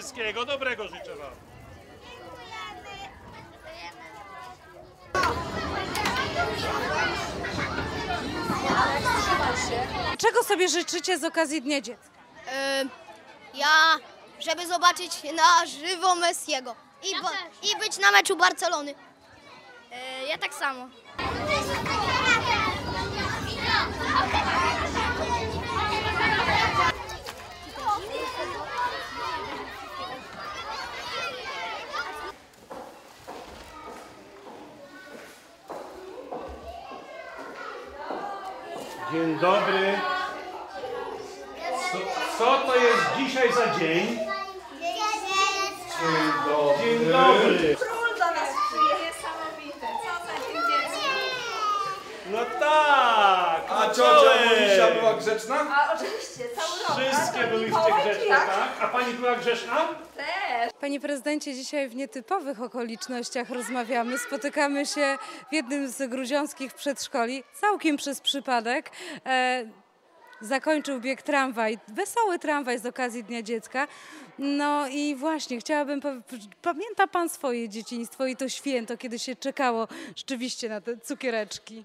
Wszystkiego dobrego życzę wam. Czego sobie życzycie z okazji Dnia Dziecka? E, ja, żeby zobaczyć na żywo Messiego i, bo, i być na meczu Barcelony. E, ja tak samo. Dzień dobry. Co, co to jest dzisiaj za dzień? Dzień dobry. Dzień dobry. Król do nas przyjdzie, niesamowite. Co za dzień dziecka. No tak. Ciocia. Monisia była grzeczna? A oczywiście, cały rok. Wszystkie byłyście Mikołaj, grzeczne, jak? tak? A pani była grzeszna? Też. Panie prezydencie, dzisiaj w nietypowych okolicznościach rozmawiamy. Spotykamy się w jednym z gruziąckich przedszkoli, całkiem przez przypadek. E, zakończył bieg tramwaj, wesoły tramwaj z okazji Dnia Dziecka. No i właśnie, chciałabym, pamięta Pan swoje dzieciństwo i to święto, kiedy się czekało rzeczywiście na te cukiereczki?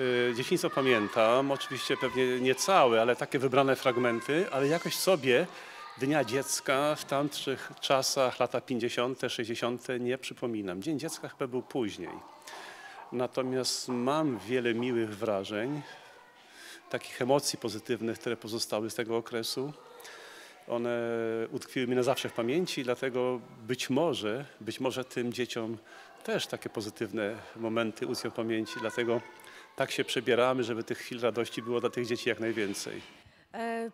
Y, Dzieciństwo pamiętam, oczywiście pewnie nie całe, ale takie wybrane fragmenty, ale jakoś sobie Dnia Dziecka w tamtych czasach, lata 50., 60. nie przypominam. Dzień Dziecka chyba był później. Natomiast mam wiele miłych wrażeń, takich emocji pozytywnych, które pozostały z tego okresu. One utkwiły mi na zawsze w pamięci, dlatego być może, być może tym dzieciom też takie pozytywne momenty utkwią w pamięci, dlatego tak się przebieramy, żeby tych chwil radości było dla tych dzieci jak najwięcej. E,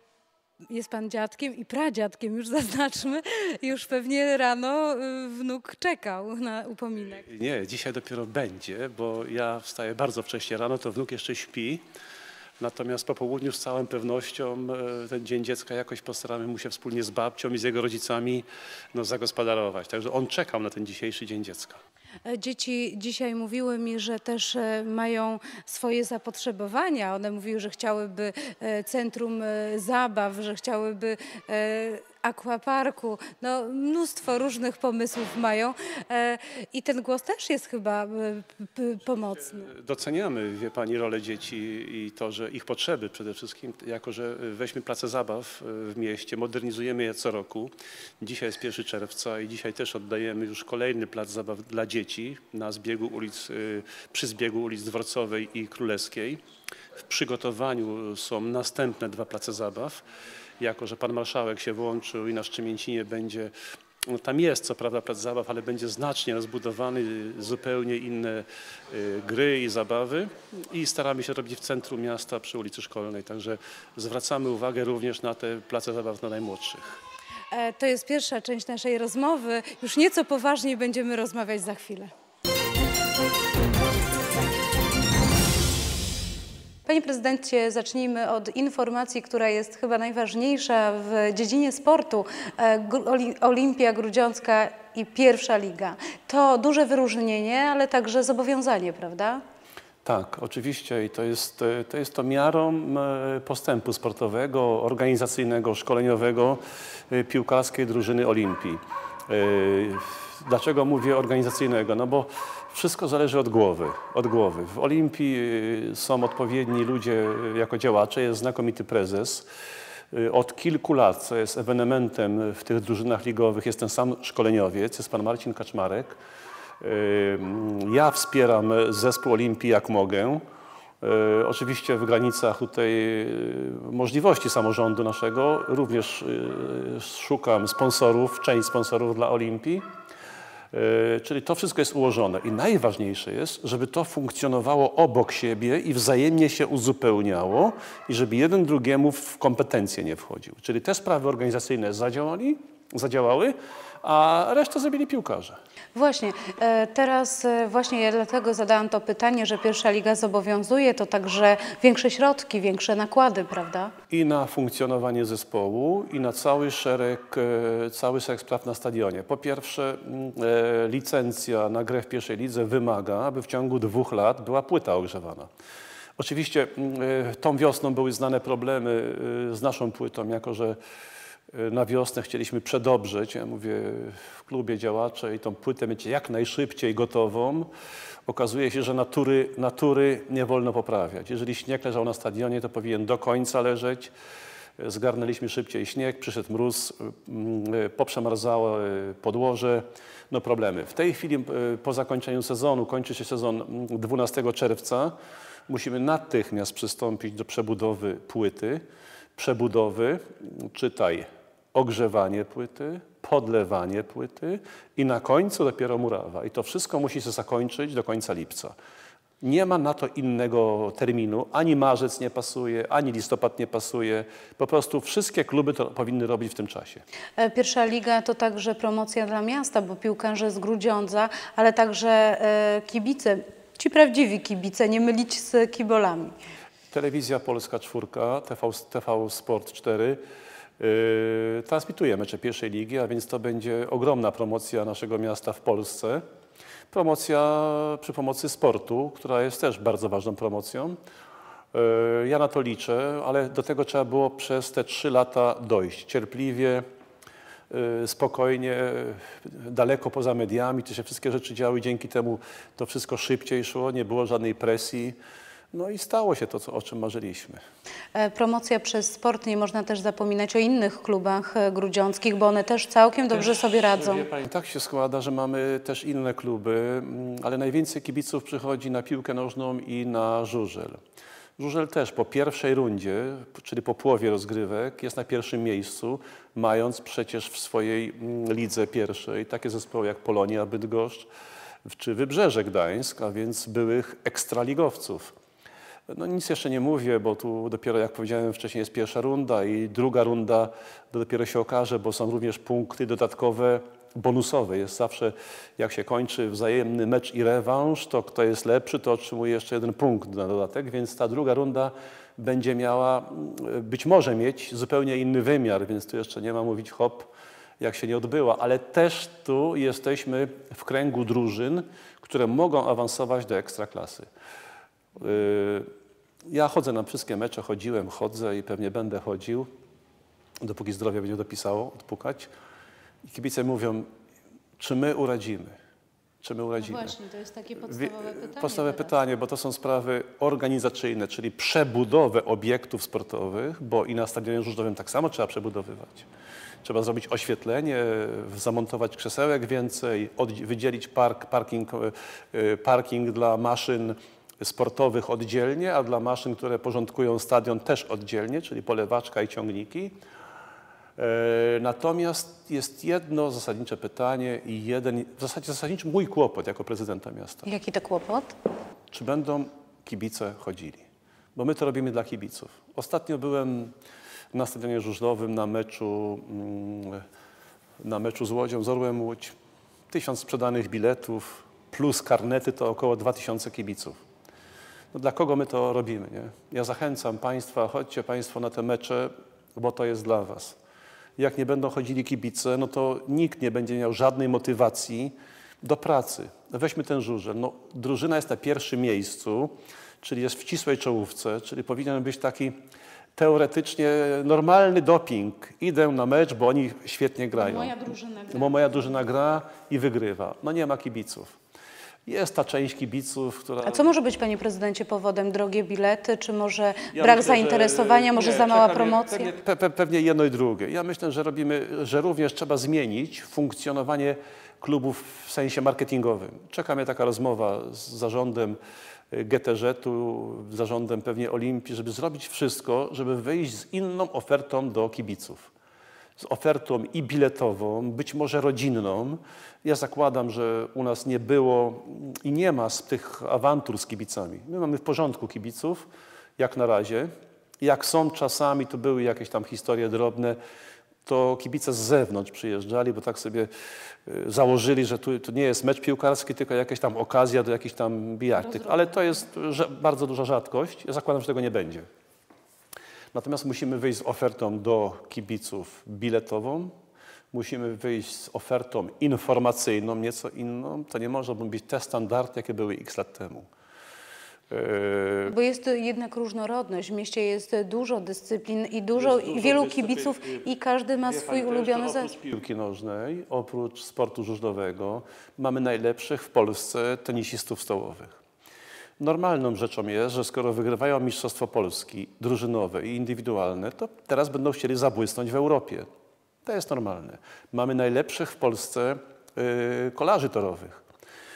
Jest pan dziadkiem i pradziadkiem, już zaznaczmy. Już pewnie rano y, wnuk czekał na upominek. Nie, dzisiaj dopiero będzie, bo ja wstaję bardzo wcześnie rano, to wnuk jeszcze śpi. Natomiast po południu z całą pewnością e, ten Dzień Dziecka jakoś postaramy mu się wspólnie z babcią i z jego rodzicami no, zagospodarować. Także on czekał na ten dzisiejszy Dzień Dziecka. E, Dzieci dzisiaj mówiły mi, że też e, mają swoje zapotrzebowania. One mówiły, że chciałyby e, centrum zabaw, że chciałyby akwaparku. No, mnóstwo różnych pomysłów mają e, i ten głos też jest chyba e, pomocny. Doceniamy, wie Pani, rolę dzieci i to, że ich potrzeby przede wszystkim, jako że weźmy place zabaw w mieście, modernizujemy je co roku. Dzisiaj jest 1 czerwca i dzisiaj też oddajemy już kolejny plac zabaw dla dzieci na zbiegu ulic, przy zbiegu ulic Dworcowej i Królewskiej. W przygotowaniu są następne dwa place zabaw. Jako, że Pan Marszałek się włączył i na Szczemięcinie będzie no, tam jest co prawda plac zabaw, ale będzie znacznie rozbudowany, y, zupełnie inne y, gry i zabawy i staramy się robić w centrum miasta przy ulicy Szkolnej, także zwracamy uwagę również na te place zabaw dla najmłodszych. E, To jest pierwsza część naszej rozmowy. Już nieco poważniej będziemy rozmawiać za chwilę. Panie prezydencie, zacznijmy od informacji, która jest chyba najważniejsza w dziedzinie sportu. E, Olimpia Grudziącka i pierwsza liga. To duże wyróżnienie, ale także zobowiązanie, prawda? Tak, oczywiście i to jest, e, to jest to miarą e, postępu sportowego, organizacyjnego, szkoleniowego piłkarskiej drużyny Olimpii. Dlaczego mówię organizacyjnego? No bo wszystko zależy od głowy, od głowy. W Olimpii e, są odpowiedni ludzie e, jako działacze, jest znakomity prezes. E, Od kilku lat, co jest ewenementem w tych drużynach ligowych, jest ten sam szkoleniowiec, jest pan Marcin Kaczmarek. Ja wspieram zespół Olimpii jak mogę. Y, Oczywiście w granicach tutaj y, możliwości samorządu naszego. Również y, szukam sponsorów, część sponsorów dla Olimpii. Y, Czyli to wszystko jest ułożone. I najważniejsze jest, żeby to funkcjonowało obok siebie i wzajemnie się uzupełniało i żeby jeden drugiemu w kompetencje nie wchodził. Czyli te sprawy organizacyjne zadziałali, zadziałały, a resztę zrobili piłkarze. Właśnie, e, teraz e, właśnie ja dlatego zadałam to pytanie, że pierwsza liga zobowiązuje, to także większe środki, większe nakłady, prawda? i na funkcjonowanie zespołu, i na cały szereg, e, cały szereg spraw na stadionie. Po pierwsze, mm, licencja na grę w pierwszej lidze wymaga, aby w ciągu dwóch lat była płyta ogrzewana. Oczywiście mm, tą wiosną były znane problemy z naszą płytą, jako że Na wiosnę chcieliśmy przedobrzeć, ja mówię w klubie działacze i tą płytę mieć jak najszybciej gotową. Okazuje się, że natury, natury nie wolno poprawiać. Jeżeli śnieg leżał na stadionie, to powinien do końca leżeć. Zgarnęliśmy szybciej śnieg, przyszedł mróz, y, poprzemarzało y, podłoże, no problemy. W tej chwili y, po zakończeniu sezonu, kończy się sezon mm, 12 czerwca, musimy natychmiast przystąpić do przebudowy płyty, przebudowy, czytaj, ogrzewanie płyty, podlewanie płyty i na końcu dopiero murawa. I to wszystko musi się zakończyć do końca lipca. Nie ma na to innego terminu, ani marzec nie pasuje, ani listopad nie pasuje. Po prostu wszystkie kluby to powinny robić w tym czasie. E, Pierwsza liga to także promocja dla miasta, bo piłkarze z Grudziądza, ale także e, kibice, ci prawdziwi kibice, nie mylić z kibolami. Telewizja Polska Czwórka, TV, TV Sport 4 yy, transmituje mecze pierwszej ligi, a więc to będzie ogromna promocja naszego miasta w Polsce. Promocja przy pomocy sportu, która jest też bardzo ważną promocją. Yy, Ja na to liczę, ale do tego trzeba było przez te trzy lata dojść. Cierpliwie, yy, spokojnie, yy, daleko poza mediami. To się wszystkie rzeczy działy, dzięki temu to wszystko szybciej szło, nie było żadnej presji. No i stało się to, co, o czym marzyliśmy. E, Promocja przez sport, nie można też zapominać o innych klubach e, grudziąckich, bo one też całkiem dobrze sobie radzą. Pani, tak się składa, że mamy też inne kluby, mm, ale najwięcej kibiców przychodzi na piłkę nożną i na żużel. Żużel też po pierwszej rundzie, czyli po połowie rozgrywek, jest na pierwszym miejscu, mając przecież w swojej mm, lidze pierwszej takie zespoły jak Polonia, Bydgoszcz czy Wybrzeże Gdańsk, a więc byłych ekstraligowców. No nic jeszcze nie mówię, bo tu dopiero jak powiedziałem wcześniej jest pierwsza runda i druga runda dopiero się okaże, bo są również punkty dodatkowe, bonusowe. Jest zawsze, jak się kończy wzajemny mecz i rewanż, to kto jest lepszy, to otrzymuje jeszcze jeden punkt na dodatek, więc ta druga runda będzie miała, być może mieć zupełnie inny wymiar, więc tu jeszcze nie ma mówić hop, jak się nie odbyła, ale też tu jesteśmy w kręgu drużyn, które mogą awansować do ekstraklasy. Yy, Ja chodzę na wszystkie mecze, chodziłem, chodzę i pewnie będę chodził, dopóki zdrowie będzie dopisało, odpukać. I kibice mówią, czy my uradzimy? Czy my uradzimy? to jest takie Wie- Podstawowe pytanie, bo to są sprawy organizacyjne, czyli przebudowę obiektów sportowych, bo i na stadionie żużlowym tak samo trzeba przebudowywać. Trzeba zrobić oświetlenie, zamontować krzesełek więcej, wydzielić park, parking, e, parking dla maszyn sportowych oddzielnie, a dla maszyn, które porządkują stadion też oddzielnie, czyli polewaczka i ciągniki. E, Natomiast jest jedno zasadnicze pytanie i jeden, w zasadzie zasadniczy mój kłopot jako prezydenta miasta. Jaki to kłopot? Czy będą kibice chodzili? Bo my to robimy dla kibiców. Ostatnio byłem na stadionie żużlowym na meczu, mm, na meczu z Łodzią, z Orłem Łódź. Tysiąc sprzedanych biletów plus karnety to około 2000 kibiców. No dla kogo my to robimy? Nie? Ja zachęcam Państwa, chodźcie Państwo na te mecze, bo to jest dla Was. Jak nie będą chodzili kibice, no to nikt nie będzie miał żadnej motywacji do pracy. Weźmy ten żużel. No, drużyna jest na pierwszym miejscu, czyli jest w ścisłej czołówce, czyli powinien być taki teoretycznie normalny doping. Idę na mecz, bo oni świetnie grają. Moja drużyna gra. Bo moja drużyna gra i wygrywa. No nie ma kibiców. Jest ta część kibiców, która... A co może być, panie prezydencie, powodem? Drogie bilety, czy może Ja brak myślę, że- zainteresowania, może nie, za mała promocja? Pewnie, pe, pe, pewnie jedno i drugie. Ja myślę, że robimy, że również trzeba zmienić funkcjonowanie klubów w sensie marketingowym. Czeka mnie taka rozmowa z zarządem y, GTŻ-u, z zarządem pewnie Olimpii, żeby zrobić wszystko, żeby wyjść z inną ofertą do kibiców. Z ofertą i biletową, być może rodzinną. Ja zakładam, że u nas nie było i nie ma z tych awantur z kibicami. My mamy w porządku kibiców, jak na razie. Jak są czasami, to były jakieś tam historie drobne, to kibice z zewnątrz przyjeżdżali, bo tak sobie y, założyli, że tu, tu nie jest mecz piłkarski, tylko jakaś tam okazja do jakichś tam bijatyk. Ale to jest bardzo duża rzadkość. Ja zakładam, że tego nie będzie. Natomiast musimy wyjść z ofertą do kibiców biletową, musimy wyjść z ofertą informacyjną, nieco inną. To nie może być te standardy, jakie były x lat temu. E, Bo jest jednak różnorodność. W mieście jest dużo dyscyplin i dużo, dużo wielu kibiców i każdy ma swój pani, ulubiony jeszcze oprócz zespół. piłki nożnej, oprócz sportu żużlowego, mamy najlepszych w Polsce tenisistów stołowych. Normalną rzeczą jest, że skoro wygrywają Mistrzostwo Polski drużynowe i indywidualne, to teraz będą chcieli zabłysnąć w Europie. To jest normalne. Mamy najlepszych w Polsce y, kolarzy torowych.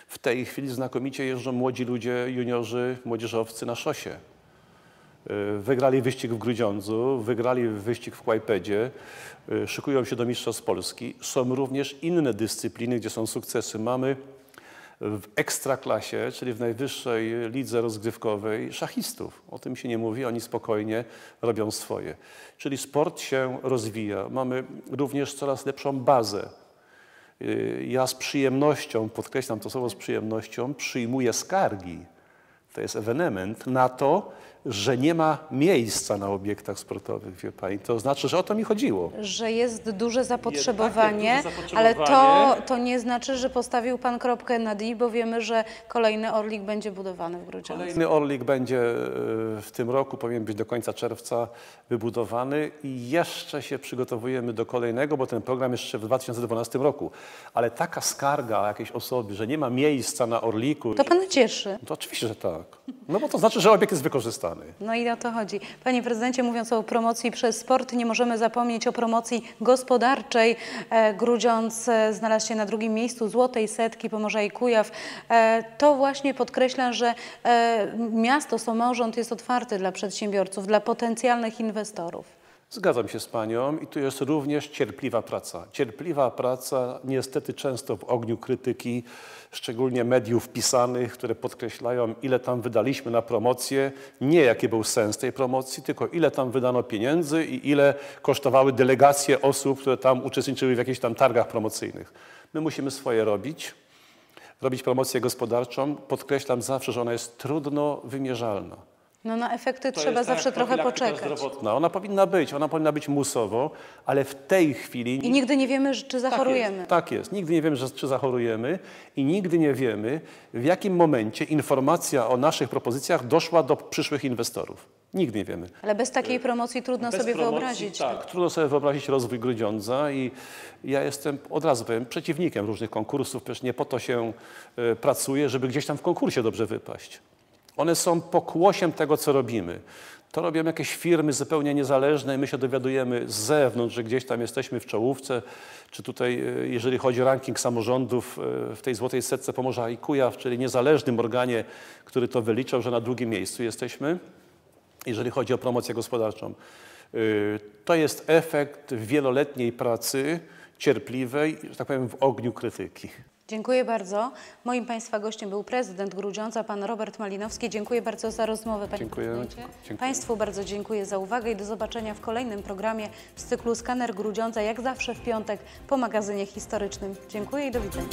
W tej chwili znakomicie jeżdżą młodzi ludzie, juniorzy, młodzieżowcy na szosie. Y, Wygrali wyścig w Grudziądzu, wygrali wyścig w Kłajpedzie, y, szykują się do Mistrzostw Polski. Są również inne dyscypliny, gdzie są sukcesy. Mamy w ekstraklasie, czyli w najwyższej lidze rozgrywkowej, szachistów. O tym się nie mówi, oni spokojnie robią swoje. Czyli sport się rozwija. Mamy również coraz lepszą bazę. Y, Ja z przyjemnością, podkreślam to słowo z przyjemnością, przyjmuję skargi. To jest ewenement na to, że nie ma miejsca na obiektach sportowych, wie pani. To znaczy, że o to mi chodziło. Że jest duże zapotrzebowanie, Jest takie duże ale to, zapotrzebowanie. to nie znaczy, że postawił Pan kropkę na D, bo wiemy, że kolejny Orlik będzie budowany w Grudziądzu. Kolejny Orlik będzie e, w tym roku, powinien być do końca czerwca wybudowany i jeszcze się przygotowujemy do kolejnego, bo ten program jeszcze w 2012 roku. Ale taka skarga jakiejś osoby, że nie ma miejsca na Orliku, To Pana cieszy. to oczywiście, że tak. No bo to znaczy, że obiekt jest wykorzystany. No i o to chodzi. Panie prezydencie, mówiąc o promocji przez sport, nie możemy zapomnieć o promocji gospodarczej. E, Grudziądz e, znalazł się na drugim miejscu złotej setki Pomorza i Kujaw. E, to właśnie podkreśla, że miasto, samorząd jest otwarty dla przedsiębiorców, dla potencjalnych inwestorów. Zgadzam się z panią i tu jest również cierpliwa praca. Cierpliwa praca niestety często w ogniu krytyki, szczególnie mediów pisanych, które podkreślają, ile tam wydaliśmy na promocję, nie jaki był sens tej promocji, tylko ile tam wydano pieniędzy i ile kosztowały delegacje osób, które tam uczestniczyły w jakichś tam targach promocyjnych. My musimy swoje robić, robić promocję gospodarczą. Podkreślam zawsze, że ona jest trudno wymierzalna. No na efekty To trzeba tak zawsze trochę poczekać. Zdrowotna. Ona powinna być, ona powinna być musowo, ale w tej chwili... I nigdy nie wiemy, czy tak zachorujemy. jest, tak jest. Nigdy nie wiemy, czy zachorujemy i nigdy nie wiemy, w jakim momencie informacja o naszych propozycjach doszła do przyszłych inwestorów. Nigdy nie wiemy. Ale bez takiej promocji trudno Bez sobie promocji, wyobrazić. Tak, trudno sobie wyobrazić rozwój Grudziądza i ja jestem, od razu powiem, przeciwnikiem różnych konkursów. Przecież nie po to się e, pracuje, żeby gdzieś tam w konkursie dobrze wypaść. One są pokłosiem tego, co robimy. To robią jakieś firmy zupełnie niezależne i my się dowiadujemy z zewnątrz, że gdzieś tam jesteśmy w czołówce, czy tutaj, e, jeżeli chodzi o ranking samorządów e, w tej złotej setce Pomorza i Kujaw, czyli niezależnym organie, który to wyliczał, że na drugim miejscu jesteśmy jeżeli chodzi o promocję gospodarczą. Y, To jest efekt wieloletniej pracy, cierpliwej, że tak powiem, w ogniu krytyki. Dziękuję bardzo. Moim Państwa gościem był prezydent Grudziądza, pan Robert Malinowski. Dziękuję bardzo za rozmowę, panie Dziękuję. prezydencie. Dziękuję. Państwu bardzo dziękuję za uwagę i do zobaczenia w kolejnym programie z cyklu Skaner Grudziądza, jak zawsze w piątek po magazynie historycznym. Dziękuję i do widzenia.